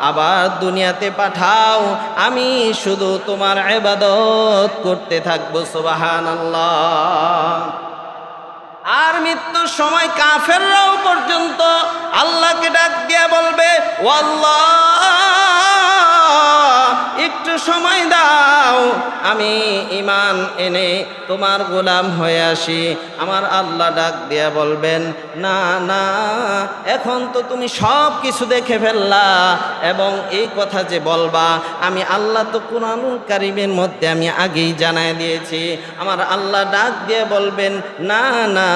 আবার দুনিয়াতে পাঠাও, আমি শুধু তোমার এবাদত করতে থাকব সুবাহান আর মৃত্যুর সময় কাফেররাও পর্যন্ত আল্লাহকে ডাক দিয়া বলবে ও আল্লাহ একটু সময় দাও। আমি ইমান এনে তোমার গোলাম হয়ে আসি। আমার আল্লাহ ডাক দিয়া বলবেন, না না, এখন তো তুমি সব কিছু দেখে ফেললা এবং এই কথা যে বলবা, আমি আল্লাহ তো কোরআনুল কারিমের মধ্যে আমি আগেই জানাই দিয়েছি। আমার আল্লাহ ডাক দিয়ে বলবেন, না না,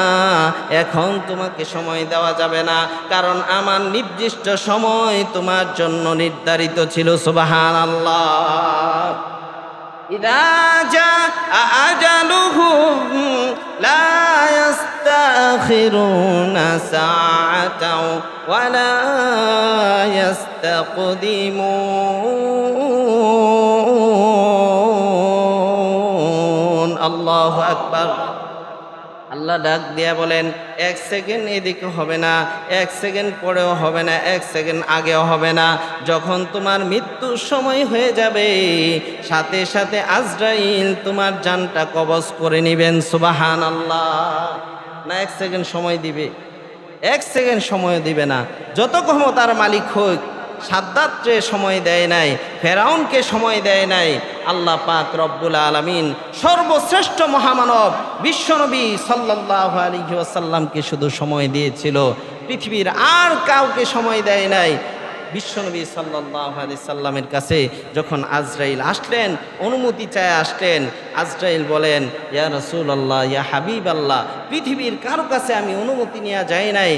এখন তোমাকে সময় দেওয়া যাবে না, কারণ আমার নির্দিষ্ট সময় তোমার জন্য নির্ধারিত ছিল। সুবাহান আল্লাহ إذا جاء أجلهم لا يستأخرون ساعة ولا يستقدمون. الله أكبر. আল্লাহ ডাক দিয়া বলেন, এক সেকেন্ড এদিকে হবে না, এক সেকেন্ড পরেও হবে না, এক সেকেন্ড আগেও হবে না। যখন তোমার মৃত্যুর সময় হয়ে যাবে, সাথে সাথে আজরাইল তোমার জানটা কবজ করে নেবেন সুবাহান আল্লাহ না, এক সেকেন্ড সময় দিবে, এক সেকেন্ড সময় দিবে না। যত ক্ষমতার মালিক হোক, সাদ্দাত্রে সময় দেয় নাই, ফেরাউনকে সময় দেয় নাই আল্লাহ পাক রব্বুল আলমিন সর্বশ্রেষ্ঠ মহামানব বিশ্বনবী সাল্লাহ আলী ওয়াসাল্লামকে শুধু সময় দিয়েছিল। পৃথিবীর আর কাউকে সময় দেয় নাই। বিশ্বনবী সাল্লাহ আলি সাল্লামের কাছে যখন আজরাইল আসলেন, অনুমতি চায় আসলেন, আজরাইল বলেন, ইয়া রসুল আল্লাহ ইয়া হাবিব আল্লাহ পৃথিবীর কারও কাছে আমি অনুমতি নিয়ে যাই নাই।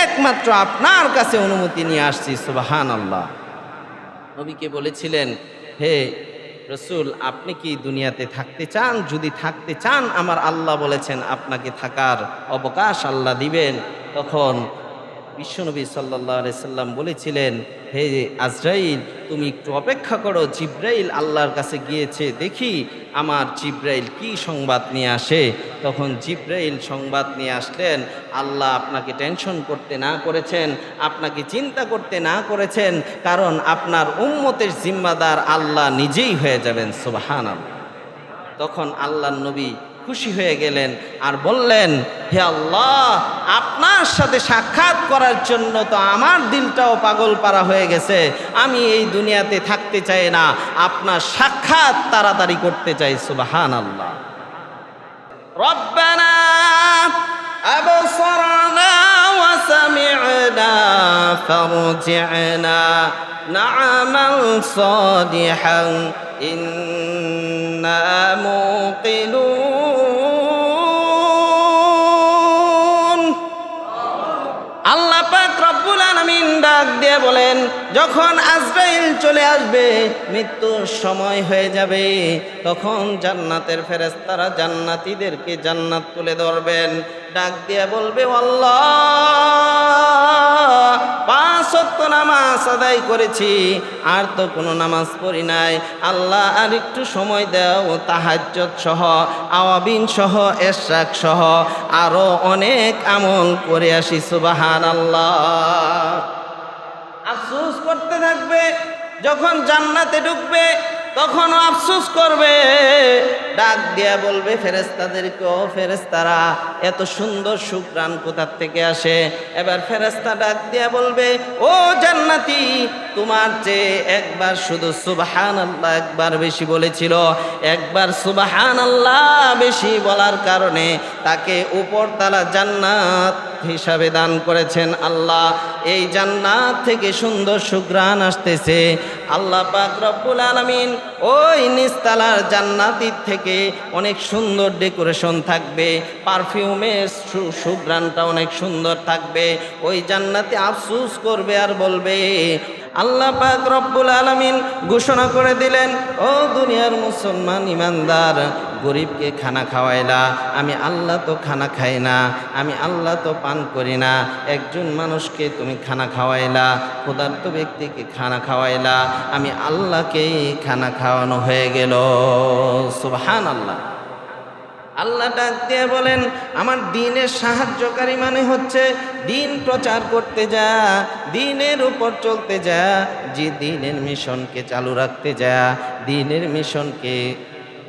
একমাত্র আপনার কাছে অনুমতি নিয়ে আসছি সুবাহান আল্লাহ নবীকে বলেছিলেন, হে রসুল, আপনি কি দুনিয়াতে থাকতে চান? যদি থাকতে চান, আমার আল্লাহ বলেছেন, আপনাকে থাকার অবকাশ আল্লাহ দিবেন। তখন বিশ্বনবী সাল্লাহ সাল্লাম বলেছিলেন, হে আজরাইল, তুমি একটু অপেক্ষা করো, জিব্রাইল আল্লাহর কাছে গিয়েছে, দেখি আমার জিব্রাইল কি সংবাদ নিয়ে আসে। তখন জিব্রাইল সংবাদ নিয়ে আসলেন, আল্লাহ আপনাকে টেনশন করতে না করেছেন, আপনাকে চিন্তা করতে না করেছেন, কারণ আপনার উম্মতের জিম্মাদার আল্লাহ নিজেই হয়ে যাবেন সুবাহান তখন আল্লাহ নবী খুশি হয়ে গেলেন আর বললেন হে আল্লাহ আপনার সাথে সাক্ষাৎ করার জন্য তো আমার দিলটাও পাগল পারা হয়ে গেছে আমি এই দুনিয়াতে থাকতে চাই না আপনার সাক্ষাৎ তাড়াতাড়ি করতে চাই সুবাহান আল্লাহ রব্বানা أبصرنا وسمعنا فارجعنا نعمل صالحا إنا موقنون ডাক দিয়ে বলেন, যখন আজরাইল চলে আসবে, মৃত্যুর সময় হয়ে যাবে, তখন জান্নাতের ফেরেশতারা জান্নাতীদেরকে জান্নাত তুলে ধরবেন। ডাক দিয়ে বলবে, আল্লাহ নামাজ আদায় করেছি, আর তো কোনো নামাজ পড়ি নাই। আল্লাহ, আর একটু সময় দাও তাহাজ্জত সহ, আওয়াবিন সহ এশাক সহ, আরও অনেক আমল করে আসি সুবাহান আল্লাহ আফসোস করতে থাকবে যখন জান্নাতে ঢুকবে তখন আফসোস করবে। ডাক দিয়া বলবে ফেরেস্তাদেরকে ও ফেরেস্তারা এত সুন্দর শুক্রান কোথার থেকে আসে? এবার ফেরেস্তা ডাক দিয়া বলবে, ও জান্নাতি, তোমার যে একবার শুধু সুবাহান আল্লাহ একবার বেশি বলেছিল। একবার সুবাহান আল্লাহ বেশি বলার কারণে তাকে উপর উপরতলা জান্নাত হিসাবে দান করেছেন আল্লাহ। এই জান্নাত থেকে সুন্দর সুগ্রাণ আসতেছে। আল্লাহ পাক রব্বুল আলমিন ওই নিস্তালার জান্নাতির থেকে অনেক সুন্দর ডেকোরেশন থাকবে, পারফিউমের সুঘ্রাণটা অনেক সুন্দর থাকবে, ওই জান্নাতে আফসুস করবে আর বলবে, আল্লাহ পাক রব্বুল আলমিন ঘোষণা করে দিলেন, ও দুনিয়ার মুসলমান ইমানদার গরিবকে খানা খাওয়াইলা, আমি আল্লাহ তো খানা খাই না, আমি আল্লাহ তো পান করি না, একজন মানুষকে তুমি খানা খাওয়াইলা, ক্ষুধার্ত ব্যক্তিকে খানা খাওয়াইলা, আমি আল্লাহকেই খানা খাওয়ানো হয়ে গেল। সুবহান আল্লাহ আল্লাহ ডাক দিয়ে বলেন, আমার দিনের সাহায্যকারী মানে হচ্ছে, দিন প্রচার করতে যা, দিনের উপর চলতে যা, যে দিনের মিশনকে চালু রাখতে যা, দিনের মিশনকে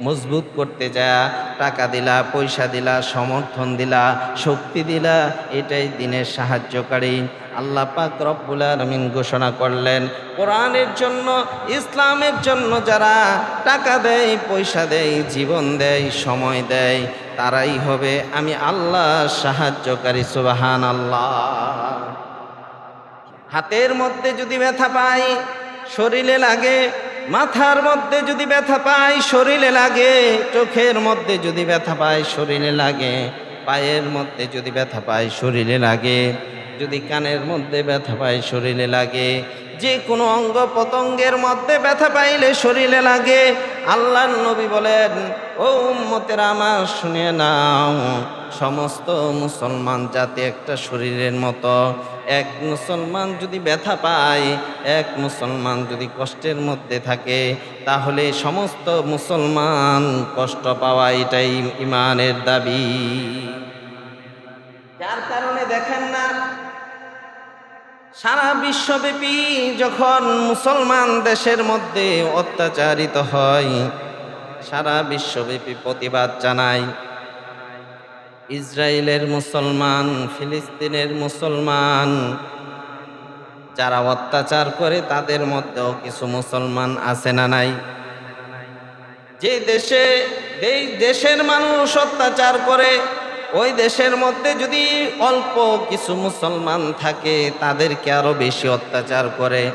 মজবুত করতে যা, টাকা দিলা, পয়সা দিলা, সমর্থন দিলা, শক্তি দিলা, এটাই দিনের সাহায্যকারী। আল্লাহ পাক রব্বুল আলমিন ঘোষণা করলেন, কোরআনের জন্য, ইসলামের জন্য যারা টাকা দেয়, পয়সা দেয়, জীবন দেয়, সময় দেয়, তারাই হবে আমি আল্লাহ সাহায্যকারী সুবাহান আল্লাহ হাতের মধ্যে যদি ব্যথা পাই, শরীরে লাগে মাথার মধ্যে যদি ব্যথা পায়, শরীরে লাগে। চোখের মধ্যে যদি ব্যথা পায়, শরীরে লাগে। পায়ের মধ্যে যদি ব্যথা পায়, শরীরে লাগে। যদি কানের মধ্যে ব্যথা পায়, শরীরে লাগে। যে কোনো অঙ্গ প্রত্যঙ্গের মধ্যে ব্যথা পাইলে শরীরে লাগে। আল্লাহ নবী বলেন, ও উম্মতের, আমার শুনে নাও, সমস্ত মুসলমান জাতি একটা শরীরের মতো। এক মুসলমান যদি ব্যথা পায়, এক মুসলমান যদি কষ্টের মধ্যে থাকে, তাহলে সমস্ত মুসলমান কষ্ট পাওয়া এটাই ইমানের দাবি। যার কারণে দেখেন সারা বিশ্বব্যাপী যখন মুসলমান দেশের মধ্যে অত্যাচারিত হয়, সারা বিশ্বব্যাপী প্রতিবাদ জানায়। ইসরায়েলের মুসলমান, ফিলিস্তিনের মুসলমান যারা অত্যাচার করে, তাদের মধ্যেও কিছু মুসলমান আছে না নাই। যে দেশে দেশের মানুষ অত্যাচার করে ওই দেশের মধ্যে যদি অল্প কিছু মুসলমান থাকে, তাদেরকে আরও বেশি অত্যাচার করে।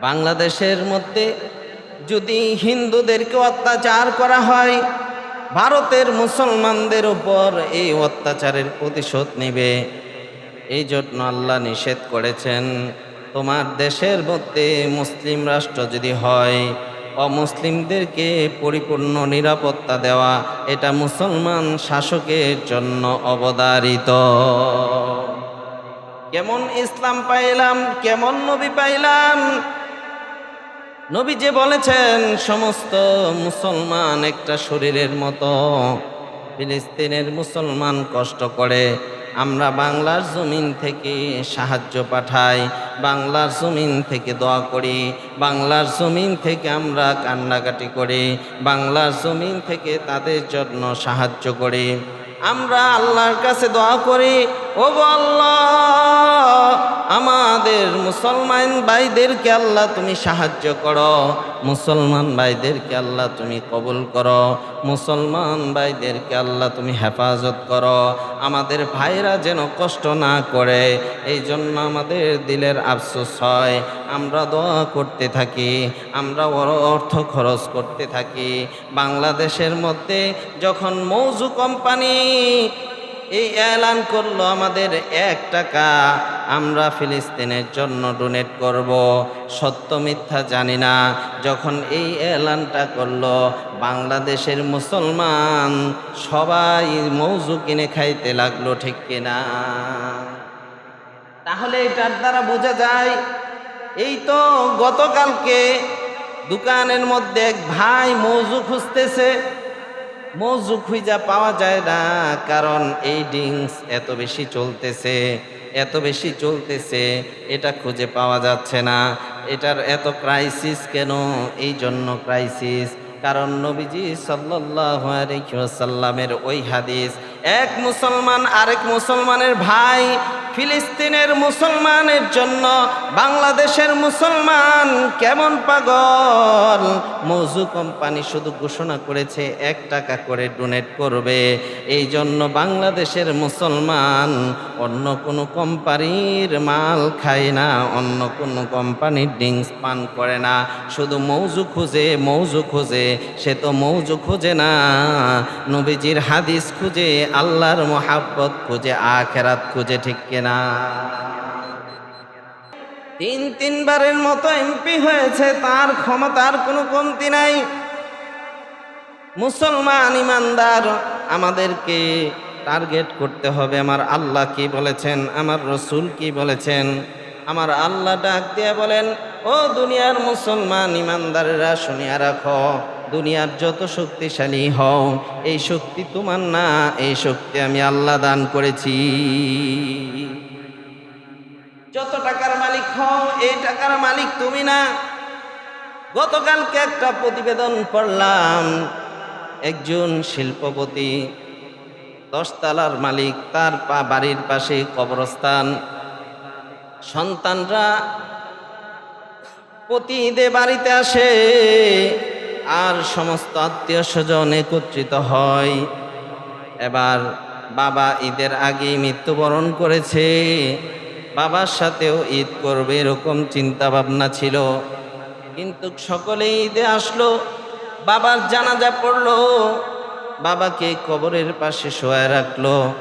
বাংলাদেশের মধ্যে যদি হিন্দুদেরকে অত্যাচার করা হয়, ভারতের মুসলমানদের উপর এই অত্যাচারের প্রতিশোধ নেবে। এই জন্য আল্লাহ নিষেধ করেছেন, তোমার দেশের মধ্যে মুসলিম রাষ্ট্র যদি হয় অমুসলিমদেরকে পরিপূর্ণ নিরাপত্তা দেওয়া এটা মুসলমান শাসকের জন্য অবদারিত। কেমন ইসলাম পাইলাম, কেমন নবী পাইলাম? নবী যে বলেছেন, সমস্ত মুসলমান একটা শরীরের মতো, ফিলিস্তিনের মুসলমান কষ্ট করে আমরা বাংলার জমিন থেকে সাহায্য পাঠাই, বাংলার জমিন থেকে দোয়া করি, বাংলার জমিন থেকে আমরা কান্নাকাটি করি, বাংলার জমিন থেকে তাদের জন্য সাহায্য করি। আমরা আল্লাহর কাছে দোয়া করি ও আমাদের মুসলমান ভাইদেরকে আল্লাহ তুমি সাহায্য করো। মুসলমান ভাইদেরকে আল্লাহ তুমি কবুল করো। মুসলমান ভাইদেরকে আল্লাহ তুমি হেফাজত করো। আমাদের ভাইরা যেন কষ্ট না করে এই জন্য আমাদের দিলের আফসোস হয়। আমরা দোয়া করতে থাকি, আমরা অর- অর্থ খরচ করতে থাকি। বাংলাদেশের মধ্যে যখন মৌজু কোম্পানি এই এলান করল আমাদের এক টাকা। আমরা ফিলিস্তিনের জন্য ডোনেট করব। সত্য মিথ্যা জানি না। যখন এই এলানটা করল, বাংলাদেশের মুসলমান সবাই মৌজু কিনে খাইতে লাগল, ঠিক কিনা? তাহলে এটার দ্বারা বোঝা যায়, এই তো গতকালকে দোকানের মধ্যে এক ভাই মৌজু খুঁজতেছে। মৌজু খুঁজা পাওয়া যায় না, কারণ এই ড্রিঙ্কস এত বেশি চলতেছে, এত বেশি চলতেছে, এটা খুঁজে পাওয়া যাচ্ছে না। এটার এত ক্রাইসিস কেন? এই জন্য ক্রাইসিস কারণ নবীজি সাল্লাহ আলাইহি ওয়াসাল্লামের ওই হাদিস এক মুসলমান আরেক মুসলমানের ভাই ফিলিস্তিনের মুসলমানের জন্য বাংলাদেশের মুসলমান কেমন পাগল? মৌজু কোম্পানি শুধু ঘোষণা করেছে এক টাকা করে ডোনেট করবে। এই জন্য বাংলাদেশের মুসলমান অন্য কোনো কোম্পানির মাল খায় না, অন্য কোনো কোম্পানির ড্রিঙ্কস পান করে না। শুধু মৌজু খুঁজে মৌজু খুঁজে, সে তো মৌজু খুঁজে না। নবীজির হাদিস খুঁজে আল্লাহর মোহাব্বত খুঁজে আখেরাত খুঁজে ঠিক কিনা। তিন তিনবারের মতো এমপি হয়েছে, তার ক্ষমতার কোনো কমতি নাই। মুসলমান ইমানদার, আমাদেরকে টার্গেট করতে হবে, আমার আল্লাহ কি বলেছেন, আমার রসুল কি বলেছেন, আমার আল্লাহ ডাক দিয়ে বলেন, ও দুনিয়ার মুসলমান ইমানদারেরা, শুনিয়া রাখো দুনিয়ার যত শক্তিশালী হও, এই শক্তি তোমার না, এই শক্তি আমি আল্লাহ দান করেছি। যত টাকার মালিক হও, এই টাকার মালিক তুমি না। গতকালকে একটা প্রতিবেদন পড়লাম, একজন শিল্পপতি, দশতলার মালিক, তার পা বাড়ির পাশে কবরস্থান। সন্তানরা প্রতি ঈদে বাড়িতে আসে আর সমস্ত আত্মীয় স্বজন একত্রিত হয়। এবার বাবা ঈদের আগেই মৃত্যুবরণ করেছে। বাবার সাথেও ঈদ করবে এরকম চিন্তা ভাবনা ছিল। কিন্তু সকলে ঈদে আসলো, বাবার জানাজা পড়ল, বাবাকে কবরের পাশে শোয়া রাখল।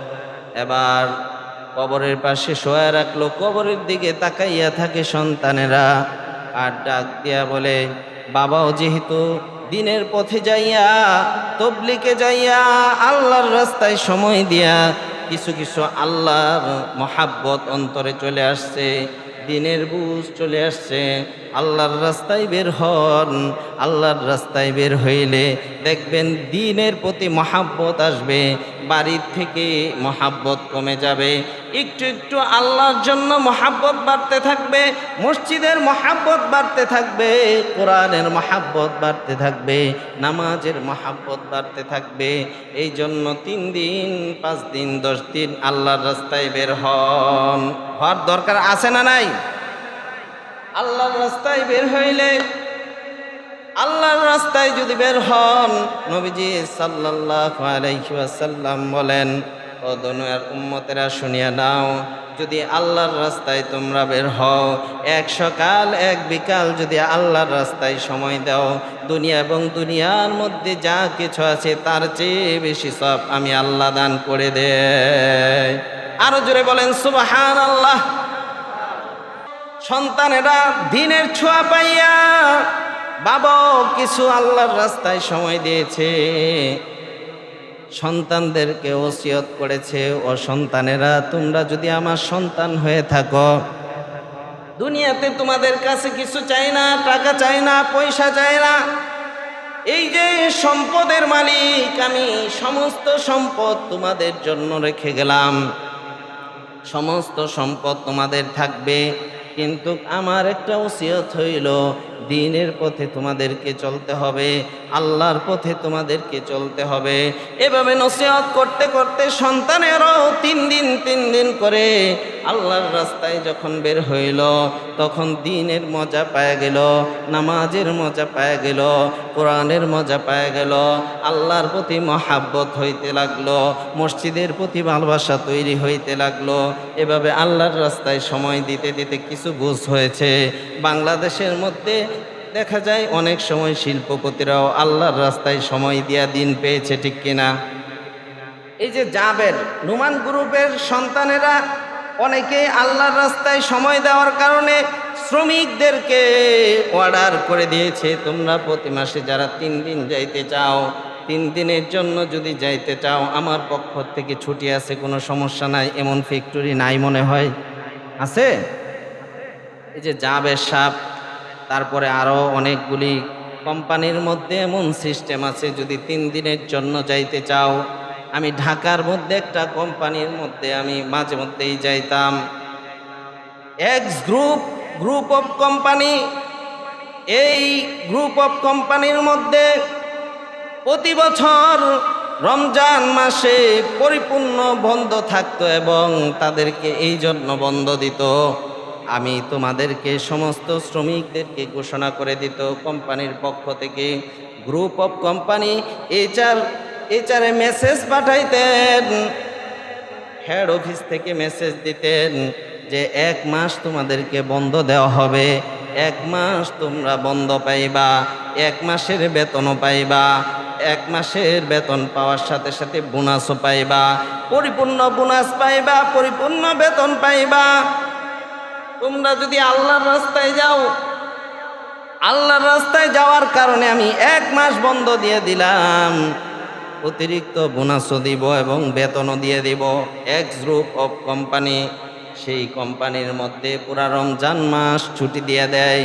এবার কবরের পাশে শোয়া রাখল, কবরের দিকে তাকাইয়া থাকে সন্তানেরা। আর ডাক দিয়া বলে, বাবাও যেহেতু দিনের পথে যাইয়া, তবলিকে যাইয়া, আল্লাহর রাস্তায় সময় দিয়া কিছু কিছু আল্লাহর মহাব্বত অন্তরে চলে আসছে, দিনের বুঝ চলে আসছে। আল্লাহর রাস্তায় বের হন, আল্লাহর রাস্তায় বের হইলে দেখবেন দিনের প্রতি মহাব্বত আসবে বাড়ির থেকে মহাব্বত কমে যাবে। একটু একটু আল্লাহর জন্য মহাব্বত বাড়তে থাকবে, মসজিদের মহাব্বত বাড়তে থাকবে, কোরআনের মহাব্বত বাড়তে থাকবে, নামাজের মহাব্বত বাড়তে থাকবে। এই জন্য তিন দিন, পাঁচ দিন, দশ দিন আল্লাহর রাস্তায় বের হন। হওয়ার দরকার আছে না নাই? আল্লাহর রাস্তায় বের হইলে আল্লাহর রাস্তায় যদি বের হন, নবীজি সাল্লাল্লাহু আলাইহি ওয়াসাল্লাম বলেন, ও দুনিয়ার উম্মতেরা শুনিয়া নাও, যদি আল্লাহর রাস্তায় তোমরা বের হও, এক সকাল, এক বিকাল যদি আল্লাহর রাস্তায় সময় দাও, দুনিয়া এবং দুনিয়ার মধ্যে যা কিছু আছে, তার চেয়ে বেশি সব আমি আল্লাহ দান করে দেয় আরও জোরে বলেন সুবহান আল্লাহ সন্তানেরা দিনের ছোঁয়া পাইয়া বাবাও কিছু আল্লাহর রাস্তায় সময় দিয়েছে। সন্তানদেরকে ওসিয়ত করেছে, ও সন্তানেরা, তোমরা যদি আমার সন্তান হয়ে থাকো, দুনিয়াতে তোমাদের কাছে কিছু চাই না, টাকা চাই না, পয়সা চাই না। এই যে সম্পদের মালিক, আমি সমস্ত সম্পদ তোমাদের জন্য রেখে গেলাম। সমস্ত সম্পদ তোমাদের থাকবে, কিন্তু আমার একটা ওসিয়ত হইল দিনের পথে তোমাদেরকে চলতে হবে, আল্লাহর পথে তোমাদেরকে চলতে হবে। এভাবে নসিহত করতে করতে সন্তানেরও তিন দিন তিন দিন করে আল্লাহর রাস্তায় যখন বের হইল, তখন দিনের মজা পায় গেল, নামাজের মজা পায় গেল, কোরআনের মজা পায় গেল, আল্লাহর প্রতি মহাব্বত হইতে লাগল, মসজিদের প্রতি ভালোবাসা তৈরি হইতে লাগল। এভাবে আল্লাহর রাস্তায় সময় দিতে দিতে কিছু বুঝ হয়েছে। বাংলাদেশের মধ্যে দেখা যায় অনেক সময় শিল্পপতিরাও আল্লাহর রাস্তায় সময় দিয়া দিন পেয়েছে ঠিক কিনা। এই যে জাবের, নুমান গ্রুপের সন্তানেরা অনেকেই আল্লাহর রাস্তায় সময় দেওয়ার কারণে শ্রমিকদেরকে অর্ডার করে দিয়েছে, তোমরা প্রতি মাসে যারা তিন দিন যাইতে চাও, তিন দিনের জন্য যদি যাইতে চাও, আমার পক্ষ থেকে ছুটি আছে, কোনো সমস্যা নাই, এমন ফ্যাক্টরি নাই মনে হয়? আছে? এই যে জাবের সাপ তারপরে আরও অনেকগুলি কোম্পানির মধ্যে এমন সিস্টেম আছে, যদি তিন দিনের জন্য যাইতে চাও। আমি ঢাকার মধ্যে একটা কোম্পানির মধ্যে আমি মাঝে মধ্যেই যাইতাম। X group group of company এই গ্রুপ অফ কোম্পানির মধ্যে প্রতি বছর রমজান মাসে পরিপূর্ণ বন্ধ থাকতো এবং তাদেরকে এই জন্য বন্ধ দিত। আমি তোমাদেরকে সমস্ত শ্রমিকদেরকে ঘোষণা করে দিত, কোম্পানির পক্ষ থেকে। গ্রুপ অফ কোম্পানি এইচআর এইচআরে মেসেজ পাঠাইতেন। হেড অফিস থেকে মেসেজ দিতেন যে, এক মাস তোমাদেরকে বন্ধ দেওয়া হবে। এক মাস তোমরা বন্ধ পাইবা। এক মাসের বেতনও পাইবা। এক মাসের বেতন পাওয়ার সাথে সাথে বোনাসও পাইবা। পরিপূর্ণ বোনাস পাইবা, পরিপূর্ণ বেতন পাইবা। তোমরা যদি আল্লাহর রাস্তায় যাও, আল্লাহর রাস্তায় যাওয়ার কারণে আমি এক মাস বন্ধ দিয়ে দিলাম। অতিরিক্ত বোনাসও দিব এবং বেতনও দিয়ে দিব। এক্স গ্রুপ অফ কোম্পানি সেই কোম্পানির মধ্যে পুরা রমজান মাস ছুটি দিয়ে দেয়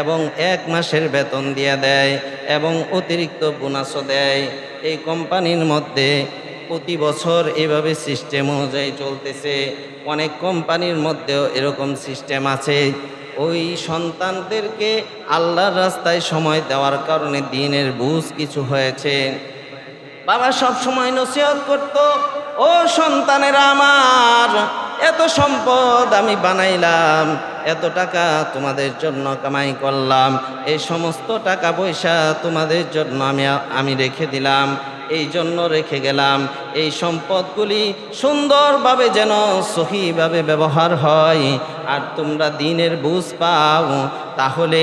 এবং এক মাসের বেতন দিয়ে দেয় এবং অতিরিক্ত বোনাসও দেয়। এই কোম্পানির মধ্যে প্রতি বছর এভাবে সিস্টেম অনুযায়ী চলতেছে। অনেক কোম্পানির মধ্যেও এরকম সিস্টেম আছে। ওই সন্তানদেরকে আল্লাহর রাস্তায় সময় দেওয়ার কারণে দিনের বুঝ কিছু হয়েছে। বাবা সব সময় নসিহত করত, ও সন্তানেরা আমার, এত সম্পদ আমি বানাইলাম, এত টাকা তোমাদের জন্য কামাই করলাম, এই সমস্ত টাকা পয়সা তোমাদের জন্য আমি আমি রেখে দিলাম। এই জন্য রেখে গেলাম। এই সম্পদগুলি সুন্দরভাবে যেন সহিভাবে ব্যবহার হয়। আর তোমরা দিনের বুঝ পাও, তাহলে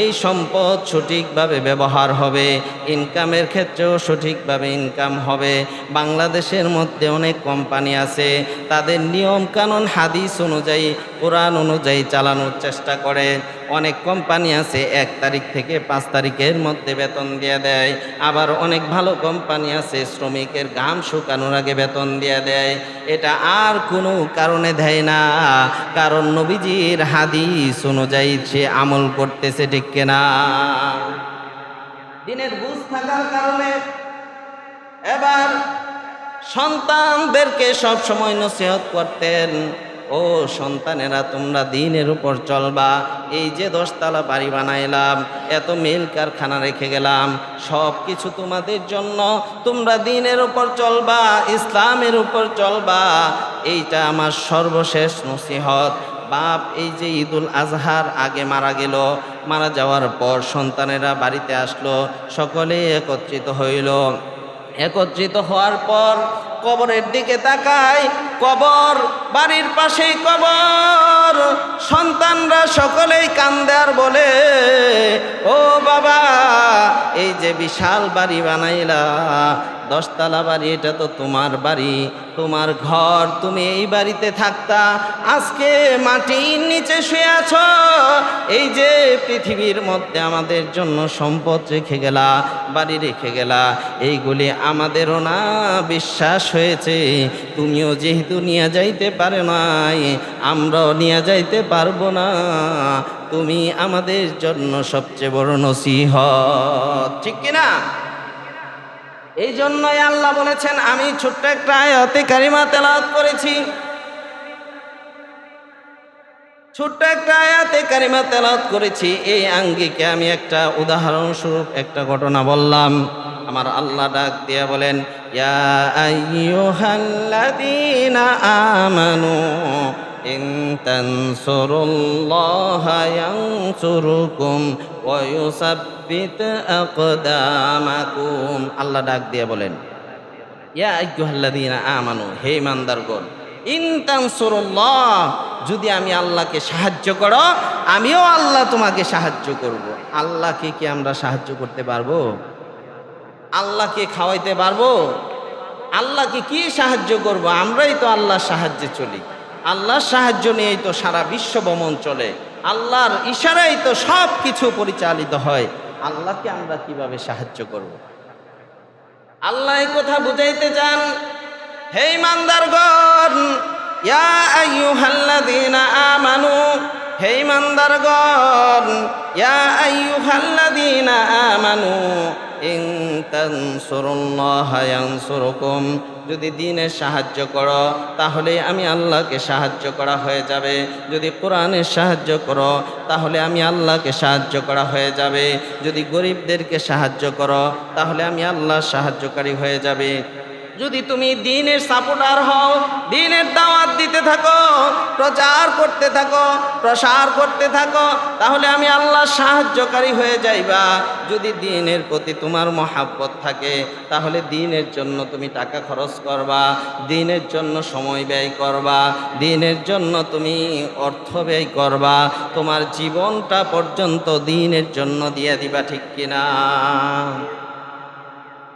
এই সম্পদ সঠিকভাবে ব্যবহার হবে। ইনকামের ক্ষেত্রেও সঠিকভাবে ইনকাম হবে। বাংলাদেশের মধ্যে অনেক কোম্পানি আছে, তাদের নিয়ম কানুন হাদিস অনুযায়ী, কোরআন অনুযায়ী চালানোর চেষ্টা করে। অনেক কোম্পানি আছে, এক তারিখ থেকে পাঁচ তারিখের মধ্যে বেতন দিয়ে দেয়। আবার অনেক ভালো কোম্পানি আছে, শ্রমিকের ঘাম শুকানোর আগে বেতন দিয়ে দেয়। এটা আর কোনো কারণে দেয় না। কারণ নবীজির হাদিস অনুযায়ী সে আমল করতেছে ঠিক কেনা। দিনের বুঝ থাকার কারণে এবার সন্তানদেরকে সব সময় নসিহত করতেন। ও সন্তানেরা, তোমরা দিনের উপর চলবা। এই যে দশতলা বাড়ি বানাইলাম, এত মিল কারখানা রেখে গেলাম। সব কিছু তোমাদের জন্য। তোমরা দিনের উপর চলবা, ইসলামের উপর চলবা। এইটা আমার সর্বশেষ নসিহত। বাপ, এই যে ঈদুল আজহার আগে মারা গেল, মারা যাওয়ার পর সন্তানেরা বাড়িতে আসলো, সকলে একত্রিত হইল। একত্রিত হওয়ার পর কবরের দিকে তাকাই কবর, বাড়ির পাশেই কবর। সন্তানরা সকলেই কান্দে আর বলে, ও বাবা, এই যে বিশাল বাড়ি বানাইলা দশতলা বাড়ি, এটা তো তোমার বাড়ি। তোমার ঘর, তুমি এই বাড়িতে থাকতা। আজকে মাটির নিচে শুয়ে আছো। এই যে পৃথিবীর মধ্যে আমাদের জন্য সম্পদ রেখে গেলা, বাড়ি রেখে গেলা, এইগুলি আমাদেরও না বিশ্বাস হয়েছে। তুমিও যেহেতু নিয়ে যাইতে পারে নাই, আমরাও নিয়ে যাইতে পারব না। তুমি আমাদের জন্য সবচেয়ে বড় নসিহত, ঠিক কিনা? এই জন্যই আল্লাহ বলেছেন, আমি ছোট্ট একটা আয়াতে কারিমা তেলাওয়াত করেছি। ছোট্ট একটা আয়াতে কারিমা তেলাওয়াত করেছি, এই আঙ্গিকে আমি একটা উদাহরণস্বরূপ, একটা ঘটনা বললাম। আমার আল্লাহ ডাক দিয়ে বলেন, ইয়া আইয়ুহাল্লাযীনা আমানু, ইন তানসুরুল্লাহা ইয়ানসুরুকুম আল্লাহ ডাক দিয়ে বলেন হে যদি আমি আল্লাহকে সাহায্য করো, আমিও আল্লাহ তোমাকে সাহায্য করব। আল্লাহকে কি আমরা সাহায্য করতে পারব? আল্লাহকে খাওয়াইতে পারব? আল্লাহকে কি সাহায্য করব? আমরাই তো আল্লাহর সাহায্যে চলি। আল্লাহর সাহায্য নিয়েই তো সারা বিশ্ব ভ্রমণ চলে। আল্লাহর ইশারাই তো সব কিছু পরিচালিত হয়। আল্লাহকে আমরা কীভাবে সাহায্য করব? আল্লাহ কথা বুঝাইতে চান, হে ইমানদারগণ, ইয়া আমানু, হে ইমানদারগণ, ইয়া আইয়ুহাল্লাযীনা আমানু যদি দিনের সাহায্য করো, তাহলে আমি আল্লাহকে সাহায্য করা হয়ে যাবে। যদি কোরআনের সাহায্য করো, তাহলে আমি আল্লাহকে সাহায্য করা হয়ে যাবে। যদি গরিবদেরকে সাহায্য করো, তাহলে আমি আল্লাহ সাহায্যকারী হয়ে যাবে। যদি তুমি দিনের সাপোর্টার হও, দিনের দাওয়াত দিতে থাকো, প্রচার করতে থাকো, প্রসার করতে থাকো, তাহলে আমি আল্লাহ সাহায্যকারী হয়ে যাইবা। যদি দিনের প্রতি তোমার মহাব্বত থাকে, তাহলে দিনের জন্য তুমি টাকা খরচ করবা, দিনের জন্য সময় ব্যয় করবা, দিনের জন্য তুমি অর্থ ব্যয় করবা, তোমার জীবনটা পর্যন্ত দিনের জন্য দিয়ে দিবা ঠিক কিনা?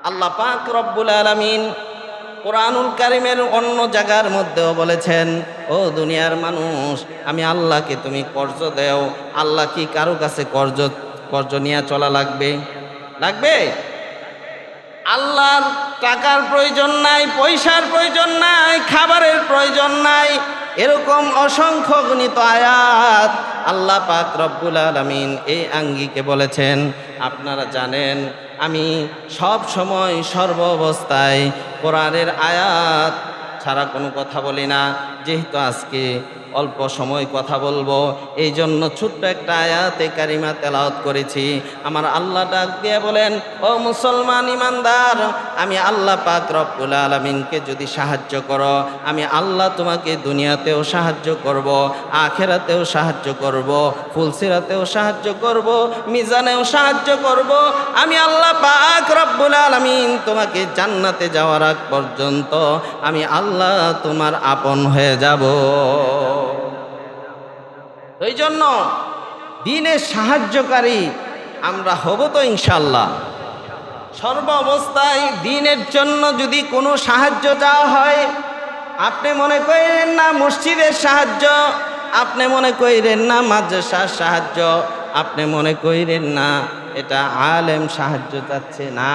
আল্লাহ পাক রব্বুল আলামিন কোরআনুল কারিমের অন্য জায়গার মধ্যেও বলেছেন, ও দুনিয়ার মানুষ, আমি আল্লাহকে তুমি কর্জ দেও। আল্লাহ কি কারও কাছে কর্জ কর্জ নিয়ে চলা লাগবে? লাগবে? আল্লাহর টাকার প্রয়োজন নাই, পয়সার প্রয়োজন নাই, খাবারের প্রয়োজন নাই, এরকম অসংখ্য গণিত আয়াত আল্লাহ পাক রব্বুল আলমিন এই আঙ্গিকে বলেছেন। আপনারা জানেন, আমি সব সময় সর্ব অবস্থায় কোরআনের আয়াত ছাড়া কোনো কথা বলি না। যেহেতু আজকে অল্প সময় কথা বলব এই জন্য ছোট্ট একটা আয়াতে কারিমা তেলাওত করেছি। আমার আল্লাহ ডাক দিয়ে বলেন, ও মুসলমান ইমানদার, আমি আল্লাহ পাক রব্বুল আলমিনকে যদি সাহায্য করো, আমি আল্লাহ তোমাকে দুনিয়াতেও সাহায্য করব, আখেরাতেও সাহায্য করব, ফুলসিরাতেও সাহায্য করব, মিজানেও সাহায্য করব। আমি আল্লাহ পাক রব্বুল আলমিন তোমাকে জান্নাতে যাওয়ার আগ পর্যন্ত আমি আল্লাহ তোমার আপন হয়ে যাব। ওই জন্য দিনের সাহায্যকারী আমরা হব তো ইনশাল্লাহ সর্ব অবস্থায় দিনের জন্য যদি কোনো সাহায্য চাওয়া হয়, আপনি মনে করেন না মসজিদের সাহায্য, আপনি মনে করেন না মাদ্রাসার সাহায্য। আপনি মনে করেন না, এটা আলেম সাহায্য চাচ্ছে না।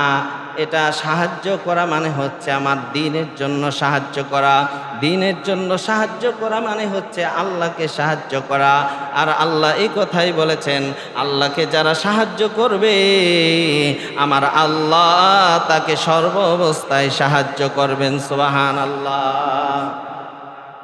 এটা সাহায্য করা মানে হচ্ছে আমার দিনের জন্য সাহায্য করা। দিনের জন্য সাহায্য করা মানে হচ্ছে আল্লাহকে সাহায্য করা। আর আল্লাহ এই কথাই বলেছেন, আল্লাহকে যারা সাহায্য করবে, আমার আল্লাহ তাকে সর্ব অবস্থায় সাহায্য করবেন সুবাহান আল্লাহ